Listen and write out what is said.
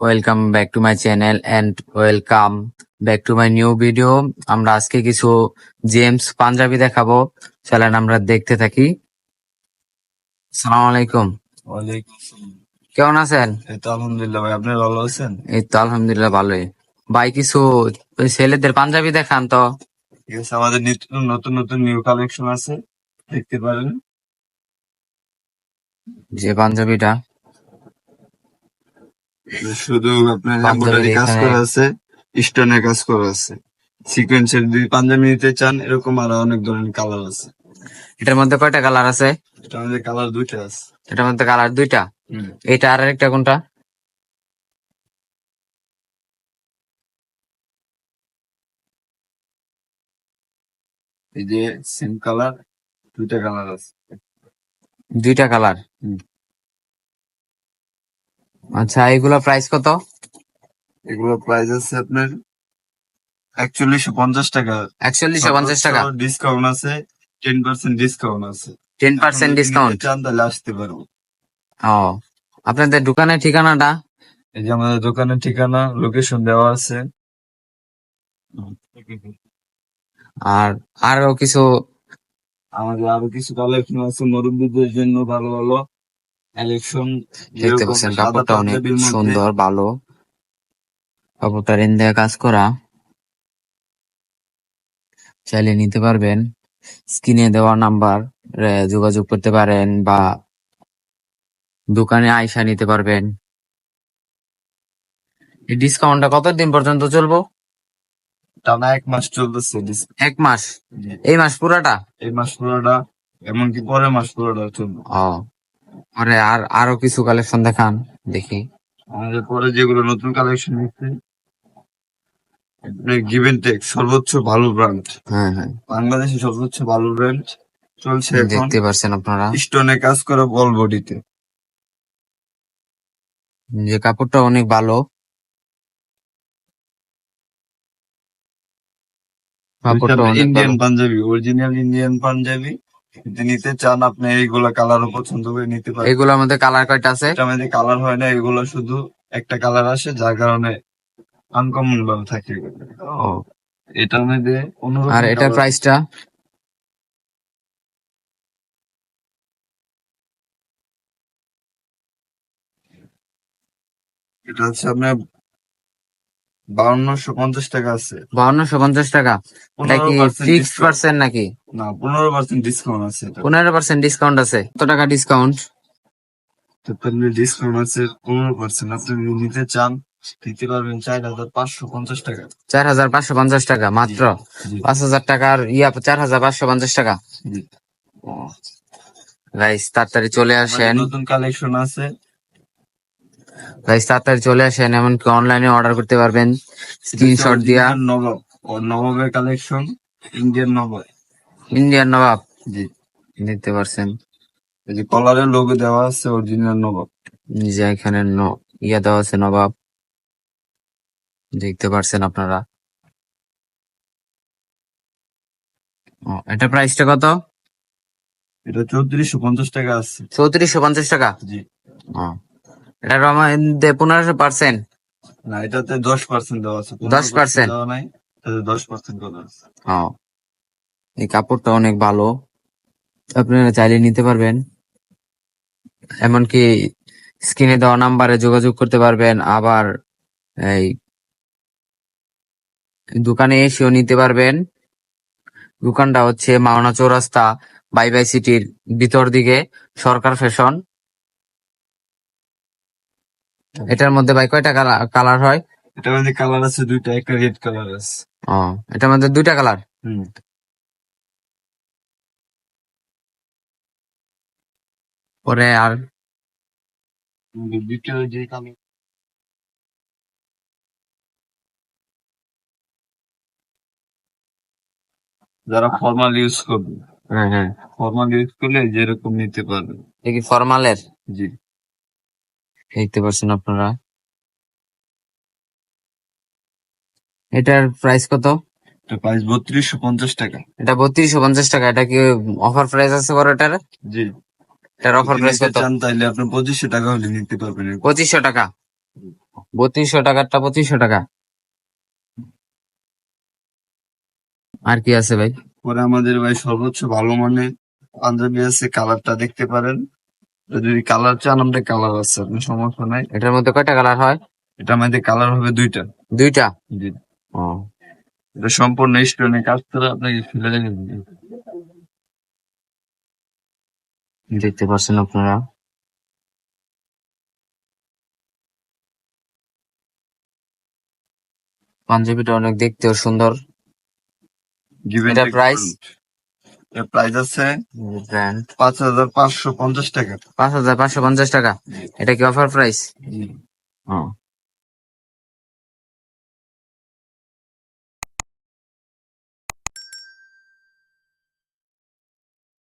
Welcome back to my channel and welcome back to my new video আমরা আজকে কিছু James panjabi দেখাবো। চলেন আমরা দেখতে থাকি। সালাম আলাইকুম কেমন আছেন? এই তো আলহামদুলিল্লাহ ভাই আপনি ভালো আছেন? এই তো আলহামদুলিল্লাহ ভালোই। ভাই কিছু ছেলেদের পাঞ্জাবি দেখান তো। আমাদের নতুন নতুন নিউ কালেকশন আছে। দেখতে পারেন। যে পাঞ্জাবিটা শুধু আপনার এমব্রয়ডারি কাজ করা আছে স্টোনের কাজ করা আছে। সিকোয়েন্সের দুই পাঞ্জাবি নিতে চান এরকম আরও অনেক ধরনের কালার আছে। এটার মধ্যে কয়টা কালার আছে? এটা আমাদের কালার দুইটা আছে। এটার মধ্যে কালার দুইটা? এটা আর একটা কোনটা? এই যে সেম কালার দুইটা কালার আছে। দুইটা কালার। আচ্ছা এগুলা প্রাইস কত? এগুলো প্রাইস আছে আপনার একচল্লিশশো পঞ্চাশ টাকা। একচল্লিশশো পঞ্চাশ টাকা। ডিসকাউন্ট আছে টেন পার্সেন্ট ডিসকাউন্ট আছে। টেন পার্সেন্ট ডিসকাউন্ট চান তাহলে আসতে পারব ও আপনাদের দোকানের ঠিকানাটা? এই যে আমাদের দোকানের ঠিকানা লোকেশন দেওয়া আছে। আর আরও কিছু? আমাদের আরও কিছু কালেকশন আছে মুরব্বীদের জন্য ভালো ভালো। দেখতে পাচ্ছেন কাপড়টা অনেক সুন্দর ভালো। কাপড়টা রেন দেয়া কাজ করা। চাইলে নিতে পারবেন। স্ক্রিনে দেওয়া নাম্বার যোগাযোগ করতে পারেন বা দোকানে আয়সা নিতে পারবেন। এই ডিসকাউন্টটা কতদিন পর্যন্ত চলবো? টানা এক মাস চলতেছে এক মাস? এই মাস পুরাটা? এই মাস পুরাটা এমনকি পরের মাস পুরোটা চলবে। পরে আর আরও কিছু কালেকশন দেখান দেখি। আমাদের পরে যেগুলো নতুন কালেকশন হচ্ছে গিভেন টেক সর্বোচ্চ ভালো ব্র্যান্ড হ্যাঁ হ্যাঁ। বাংলাদেশে সর্বোচ্চ ভালো ব্র্যান্ড চলছে এখন। দেখতে পারছেন আপনারা। স্টোনে কাজ করে বল বডিতে যে কাপড়টা অনেক ভালো। কাপড়টা Indian Punjabi original Indian Punjabi. নিতে চান আপনি এইগুলা কালারও পছন্দ করে নিতে পারেন। এগুলোর মধ্যে কালার কয়টা আছে? এটা আমাদের কালার হয় না এগুলো শুধু একটা কালার আসে যার কারণে আনকমন ভাবে থাকে। ও এটার মধ্যে আর এটার প্রাইসটা এটা হচ্ছে আপনার বাউন্নশো পঞ্চাশ টাকা আছে। বাউন্নশো পঞ্চাশ টাকা। এটা কি 15% ফিক্সড পার্সেন্ট নাকি? না পনেরো পার্সেন্ট ডিসকাউন্ট আছে পনেরো পার্সেন্ট ডিসকাউন্ট আছে। কত টাকা ডিসকাউন্ট ডিসকাউন্ট আছে পনেরো পার্সেন্ট আপনি নিতে চান দিতে পারবেন চার হাজার পাঁচশো পঞ্চাশ টাকা। চার হাজার পাঁচশো পঞ্চাশ টাকা মাত্র? পাঁচ হাজার টাকার ইয়া চার হাজার পাঁচশো পঞ্চাশ টাকা। গাইস তাড়াতাড়ি চলে আসেন। নতুন কালেকশন আছে। গাইস তাড়াতাড়ি চলে আসেন এমনকি অনলাইনে অর্ডার করতে পারবেন। স্ক্রিনশট দিয়া। নবাব ও নবাবের collection Indian Nawab Indian Nawab ji. নিতে পারছেন। এই যে কলারের লোগো দেওয়া আছে অরিজিনাল নবাব নিজে এখানে ন- ইয়া দেওয়া আছে নবাব দেখতে পারছেন আপনারা? ও, এটা প্রাইসটা কত? এটা চৌত্রিশশো পঞ্চাশ টাকা আছে। চৌত্রিশশো পঞ্চাশ টাকা? জি। ও, এটার মধ্যে পনেরোশো পার্সেন্ট না এটাতে দশ পার্সেন্ট দেওয়া আছে। 10% দেওয়া নাই এটাতে দশ পার্সেন্ট করা আছে। এই কাপড়টা অনেক ভালো। আপনারা চাইলে নিতে পারবেন। এমনকি স্ক্রিনে দেওয়া নাম্বারে যোগাযোগ করতে পারবেন আবার এই দোকানে এসেও নিতে পারবেন। দোকানটা হচ্ছে মাওনা চৌরাস্তা বাই বাই সিটির ভিতর দিকে সরকার ফ্যাশন। এটার মধ্যে ভাই কয়টা কালার হয়? এটার মধ্যে কালার আছে দুইটা একটা রেড কালার আছে। ও এটার মধ্যে দুইটা কালার? হুম। পরে আর? দুইটা যে কালার যারা ফর্মাল ইউজ করবে। হ্যাঁ হ্যাঁ। ফর্মাল ইউজ করলে যেরকম নিতে পারবে। কি ফরমালের জি। দেখতে পাচ্ছেন আপনারা। এটার প্রাইস কত? এটা প্রাইস বত্রিশশো পঞ্চাশ টাকা। এটা বত্রিশশো পঞ্চাশ টাকা। এটা কি অফার প্রাইস আছে বড় এটার? জি। এটার অফার প্রাইস কত? চান তাহলে আপনি পঁচিশশো টাকা হলে নিতে পারবেন। পঁচিশশো টাকা। বত্রিশশো টাকারটা পঁচিশশো টাকা। আর কি আছে ভাই? পরে আমাদের ভাই সর্বোচ্চ ভালো মানের পাঞ্জাবি আছে কালারটা দেখতে পারেন। যদি কালার চান আমাদের কালার আছে সমস্যা নাই। এটার মধ্যে কয়টা কালার হয়? এটা আমাদের কালার হবে দুইটা। দুইটা? জি। ও। এটা সম্পূর্ণ স্টোনে কাজ করে আপনাকে ফেলে রেখে দেখতে পাচ্ছেন আপনারা? পাঞ্জাবিটা অনেক দেখতেও সুন্দর। এটা? করুন। এর প্রাইস আছে পাঁচ হাজার পাঁচশো পঞ্চাশ টাকা। পাঁচ হাজার পাঁচশো পঞ্চাশ টাকা। এটা কি অফার প্রাইস ও।